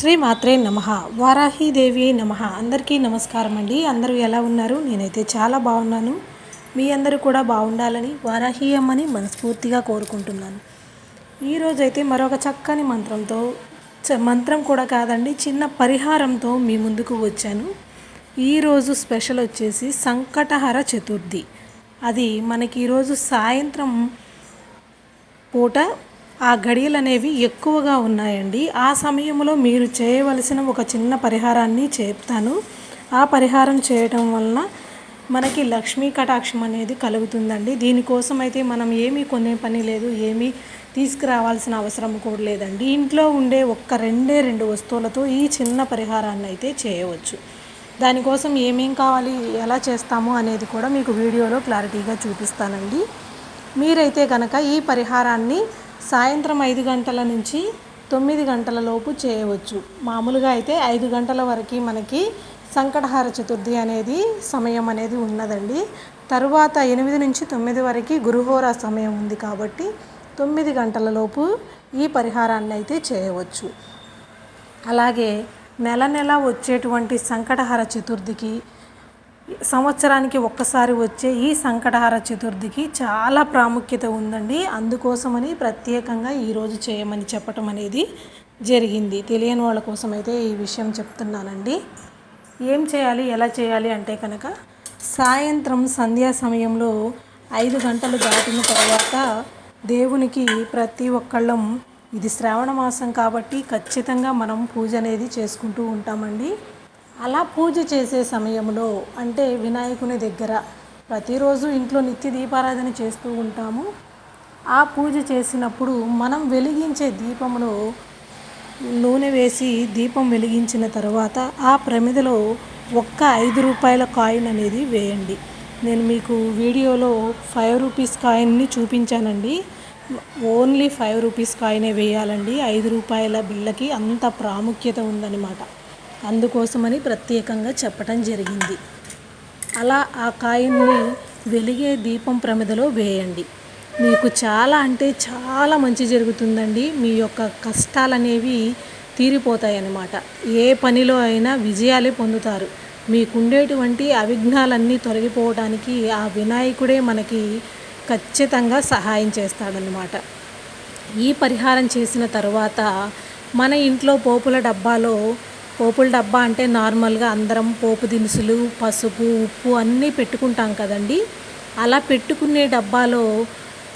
శ్రీ మాత్రే నమ. వారాహీదేవి నమ. అందరికీ నమస్కారం అండి. అందరూ ఎలా ఉన్నారు? నేనైతే చాలా బాగున్నాను. మీ అందరూ కూడా బాగుండాలని వారాహి అమ్మని మనస్ఫూర్తిగా కోరుకుంటున్నాను. ఈరోజైతే మరొక చక్కని మంత్రంతో మంత్రం కూడా కాదండి చిన్న పరిహారంతో మీ ముందుకు వచ్చాను. ఈరోజు స్పెషల్ వచ్చేసి సంకటహర చతుర్థి. అది మనకి ఈరోజు సాయంత్రం పూట ఆ గడియలు అనేవి ఎక్కువగా ఉన్నాయండి. ఆ సమయంలో మీరు చేయవలసిన ఒక చిన్న పరిహారాన్ని చెప్తాను. ఆ పరిహారం చేయటం వలన మనకి లక్ష్మీ కటాక్షం అనేది కలుగుతుందండి. దీనికోసం అయితే మనం ఏమీ కొనే పని లేదు ఏమీ తీసుకురావాల్సిన అవసరం కూడా లేదండి. ఇంట్లో ఉండే ఒక్క రెండే రెండు వస్తువులతో ఈ చిన్న పరిహారాన్ని అయితే చేయవచ్చు. దానికోసం ఏమేం కావాలి ఎలా చేస్తాము అనేది కూడా మీకు వీడియోలో క్లారిటీగా చూపిస్తానండి. మీరైతే కనుక ఈ పరిహారాన్ని సాయంత్రం ఐదు గంటల నుంచి తొమ్మిది గంటల లోపు చేయవచ్చు. మామూలుగా అయితే ఐదు గంటల వరకు మనకి సంకటహార చతుర్థి అనేది సమయం అనేది ఉన్నదండి. తరువాత ఎనిమిది నుంచి తొమ్మిది వరకు గురుహోర సమయం ఉంది కాబట్టి తొమ్మిది గంటల లోపు ఈ పరిహారాన్ని అయితే చేయవచ్చు. అలాగే నెల నెల వచ్చేటువంటి సంకటహార చతుర్థికి సంవత్సరానికి ఒక్కసారి వచ్చే ఈ సంకటహార చతుర్థికి చాలా ప్రాముఖ్యత ఉందండి. అందుకోసమని ప్రత్యేకంగా ఈరోజు చేయమని చెప్పటం అనేది జరిగింది. తెలియని వాళ్ళ కోసం అయితే ఈ విషయం చెప్తున్నానండి. ఏం చేయాలి ఎలా చేయాలి అంటే కనుక సాయంత్రం సంధ్యా సమయంలో ఐదు గంటలు దాటిన తర్వాత దేవునికి ప్రతి ఒక్కళ్ళం ఇది శ్రావణ మాసం కాబట్టి ఖచ్చితంగా మనం పూజ అనేది చేసుకుంటూ ఉంటామండి. అలా పూజ చేసే సమయంలో అంటే వినాయకుని దగ్గర ప్రతిరోజు ఇంట్లో నిత్య దీపారాధన చేస్తూ ఉంటాము. ఆ పూజ చేసినప్పుడు మనం వెలిగించే దీపంలో నూనె వేసి దీపం వెలిగించిన తర్వాత ఆ ప్రమిదలో ఒక్క ఐదు రూపాయల కాయిన్ అనేది వేయండి. నేను మీకు వీడియోలో ఫైవ్ రూపీస్ కాయిన్ని చూపించానండి. ఓన్లీ ఫైవ్ రూపీస్ కాయినే వేయాలండి. ఐదు రూపాయల బిళ్ళకి అంత ప్రాముఖ్యత ఉందన్నమాట. అందుకోసమని ప్రత్యేకంగా చెప్పటం జరిగింది. అలా ఆ కాయిన్ని వెలిగే దీపం ప్రమిదలో వేయండి. మీకు చాలా అంటే చాలా మంచి జరుగుతుందండి. మీ యొక్క కష్టాలనేవి తీరిపోతాయన్నమాట. ఏ పనిలో అయినా విజయాలే పొందుతారు. మీకుండేటువంటి అవిఘ్నాలన్నీ తొలగిపోవడానికి ఆ వినాయకుడే మనకి ఖచ్చితంగా సహాయం చేస్తాడనమాట ఈ పరిహారం చేసిన తర్వాత మన ఇంట్లో పోపుల డబ్బాలో పోపుల డబ్బా అంటే నార్మల్గా అందరం పోపు దినుసులు పసుపు ఉప్పు అన్నీ పెట్టుకుంటాం కదండి. అలా పెట్టుకునే డబ్బాలో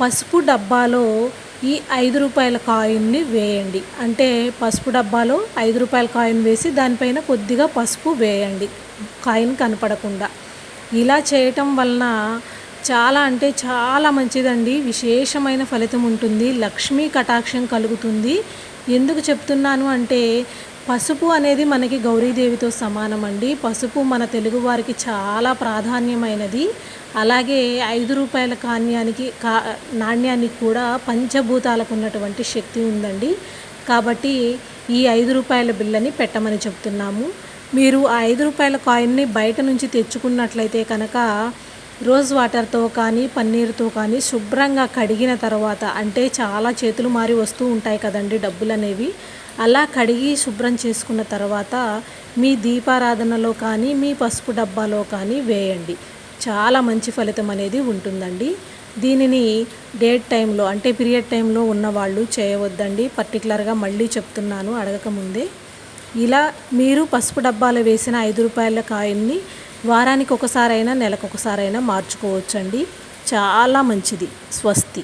పసుపు డబ్బాలో ఈ ఐదు రూపాయల కాయిన్ని వేయండి. అంటే పసుపు డబ్బాలో ఐదు రూపాయల కాయిన్ వేసి దానిపైన కొద్దిగా పసుపు వేయండి కాయిన్ కనపడకుండా. ఇలా చేయటం వలన చాలా అంటే చాలా మంచిదండి. విశేషమైన ఫలితం ఉంటుంది. లక్ష్మీ కటాక్షం కలుగుతుంది. ఎందుకు చెప్తున్నాను అంటే పసుపు అనేది మనకి గౌరీదేవితో సమానం అండి పసుపు మన తెలుగువారికి చాలా ప్రాధాన్యమైనది. అలాగే ఐదు రూపాయల కాన్యానికి కా నాణ్యానికి కూడా పంచభూతాలకు ఉన్నటువంటి శక్తి ఉందండి. కాబట్టి ఈ ఐదు రూపాయల బిల్లని పెట్టమని చెప్తున్నాము. మీరు ఆ ఐదు రూపాయల కాయిన్ని బయట నుంచి తెచ్చుకున్నట్లయితే కనుక రోజ్ వాటర్తో కానీ పన్నీరుతో కానీ శుభ్రంగా కడిగిన తర్వాత అంటే చాలా చేతులు మారి వస్తూ ఉంటాయి కదండి డబ్బులు అనేవి అలా కడిగి శుభ్రం చేసుకున్న తర్వాత మీ దీపారాధనలో కానీ మీ పసుపు డబ్బాలో కానీ వేయండి. చాలా మంచి ఫలితం అనేది ఉంటుందండి. దీనిని డేట్ టైంలో అంటే పీరియడ్ టైంలో ఉన్నవాళ్ళు చేయవద్దండి. పర్టికులర్గా మళ్ళీ చెప్తున్నాను అడగకముందే ఇలా మీరు పసుపు డబ్బాలో వేసిన ఐదు రూపాయల కాయిన్ని వారానికి ఒకసారైనా నెలకు ఒకసారైనా మార్చుకోవచ్చండి. చాలా మంచిది. స్వస్తి.